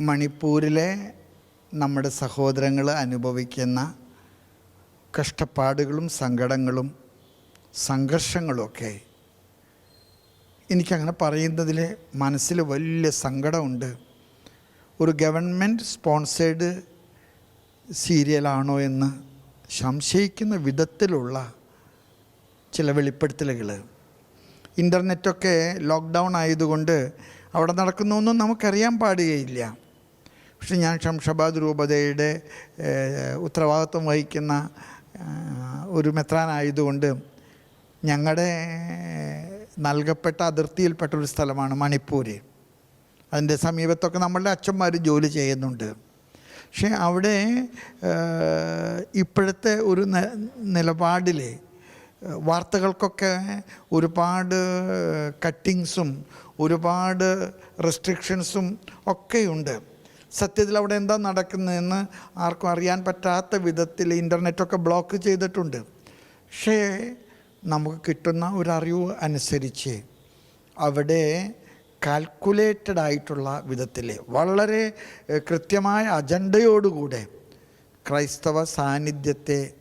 മണിപ്പൂരിലെ നമ്മുടെ സഹോദരങ്ങൾ അനുഭവിക്കുന്ന കഷ്ടപ്പാടുകളും സങ്കടങ്ങളും സംഘർഷങ്ങളുമൊക്കെ എനിക്കങ്ങനെ പറയുന്നതിൽ മനസ്സിൽ വലിയ സങ്കടമുണ്ട്. ഒരു ഗവൺമെന്റ് സ്പോൺസേഡ് സീരിയലാണോ എന്ന് സംശയിക്കുന്ന വിധത്തിലുള്ള ചില വെളിപ്പെടുത്തലുകൾ. ഇന്റർനെറ്റൊക്കെ ലോക്ക്ഡൗൺ ആയതുകൊണ്ട് അവിടെ നടക്കുന്നൊന്നും നമുക്കറിയാൻ പാടുകയില്ല. പക്ഷെ ഞാൻ ഷംഷാബാദ് രൂപതയുടെ ഉത്തരവാദിത്വം വഹിക്കുന്ന ഒരു മെത്രാനായതുകൊണ്ട് ഞങ്ങളുടെ നൽകപ്പെട്ട അതിർത്തിയിൽപ്പെട്ട ഒരു സ്ഥലമാണ് മണിപ്പൂർ അതിന്റെ സമീപത്തൊക്കെ നമ്മളുടെ അച്ഛന്മാർ ജോലി ചെയ്യുന്നുണ്ട്. പക്ഷേ അവിടെ ഇപ്പോഴത്തെ ഒരു നിലപാടിൽ വാർത്തകൾക്കൊക്കെ ഒരുപാട് കട്ടിങ്സും ഒരുപാട് റെസ്ട്രിക്ഷൻസും ഒക്കെയുണ്ട്. സത്യത്തിൽ അവിടെ എന്താ നടക്കുന്നതെന്ന് ആർക്കും അറിയാൻ പറ്റാത്ത വിധത്തിൽ ഇന്റർനെറ്റൊക്കെ ബ്ലോക്ക് ചെയ്തിട്ടുണ്ട്. പക്ഷേ നമുക്ക് കിട്ടുന്ന ഒരു അറിവ് അനുസരിച്ച് അവിടെ കാൽക്കുലേറ്റഡ് ആയിട്ടുള്ള വിധത്തിൽ വളരെ കൃത്യമായ അജണ്ടയോടുകൂടെ ക്രൈസ്തവ സാന്നിധ്യത്തെ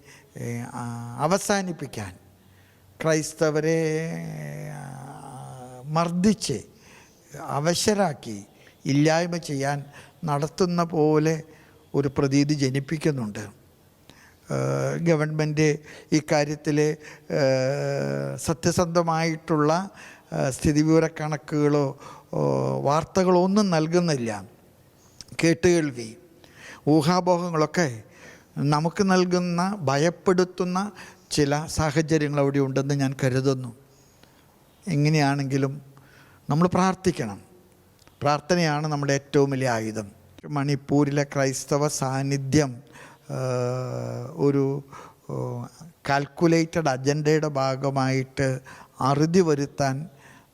അവസാനിപ്പിക്കാൻ ക്രൈസ്തവരെ മർദ്ദിച്ച് അവശരാക്കി ഇല്ലായ്മ ചെയ്യാൻ നടത്തുന്ന പോലെ ഒരു പ്രതീതി ജനിപ്പിക്കുന്നുണ്ട്. ഗവൺമെന്റ് ഇക്കാര്യത്തിൽ സത്യസന്ധമായിട്ടുള്ള സ്ഥിതിവിവര സ്ഥിതിവിവരക്കണക്കുകളോ വാർത്തകളോ ഒന്നും നൽകുന്നില്ല. കേട്ടുകേൾവി ഊഹാപോഹങ്ങളൊക്കെ നമുക്ക് നൽകുന്ന ഭയപ്പെടുത്തുന്ന ചില സാഹചര്യങ്ങൾ അവിടെ ഉണ്ടെന്ന് ഞാൻ കരുതുന്നു. എങ്ങനെയാണെങ്കിലും നമ്മൾ പ്രാർത്ഥിക്കണം. പ്രാർത്ഥനയാണ് നമ്മുടെ ഏറ്റവും വലിയ ആയുധം. മണിപ്പൂരിലെ ക്രൈസ്തവ സാന്നിധ്യം ഒരു കാൽക്കുലേറ്റഡ് അജണ്ടയുടെ ഭാഗമായിട്ട് അറുതി വരുത്താൻ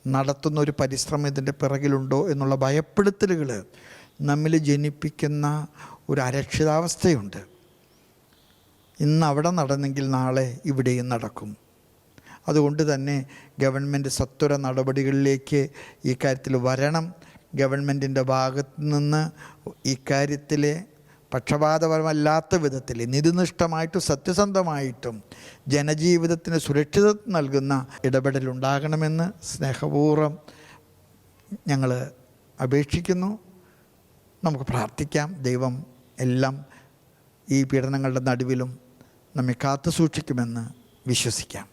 നടത്തുന്ന ഒരു പരിശ്രമം ഇതിന്റെ പിറകിലുണ്ടോ എന്നുള്ള ഭയപ്പെടുത്തലുകൾ നമ്മിൽ ജനിപ്പിക്കുന്ന ഒരു അരക്ഷിതാവസ്ഥയുണ്ട്. ഇന്ന് അവിടെ നടന്നെങ്കിൽ നാളെ ഇവിടെയും നടക്കും. അതുകൊണ്ട് തന്നെ ഗവൺമെന്റ് സത്വര നടപടികളിലേക്ക് ഈ കാര്യത്തിൽ വരണം. ഗവൺമെന്റിന്റെ ഭാഗത്ത് നിന്ന് ഇക്കാര്യത്തിൽ പക്ഷപാതപരമല്ലാത്ത വിധത്തിൽ നിധിനിഷ്ഠമായിട്ടും സത്യസന്ധമായിട്ടും ജനജീവിതത്തിന് സുരക്ഷിതത്വം നൽകുന്ന ഇടപെടലുണ്ടാകണമെന്ന് സ്നേഹപൂർവം ഞങ്ങൾ അപേക്ഷിക്കുന്നു. നമുക്ക് പ്രാർത്ഥിക്കാം. ദൈവം എല്ലാം ഈ പീഡനങ്ങളുടെ നടുവിലും നമ്മെ കാത്തു സൂക്ഷിക്കുമെന്ന് വിശ്വസിക്കാം.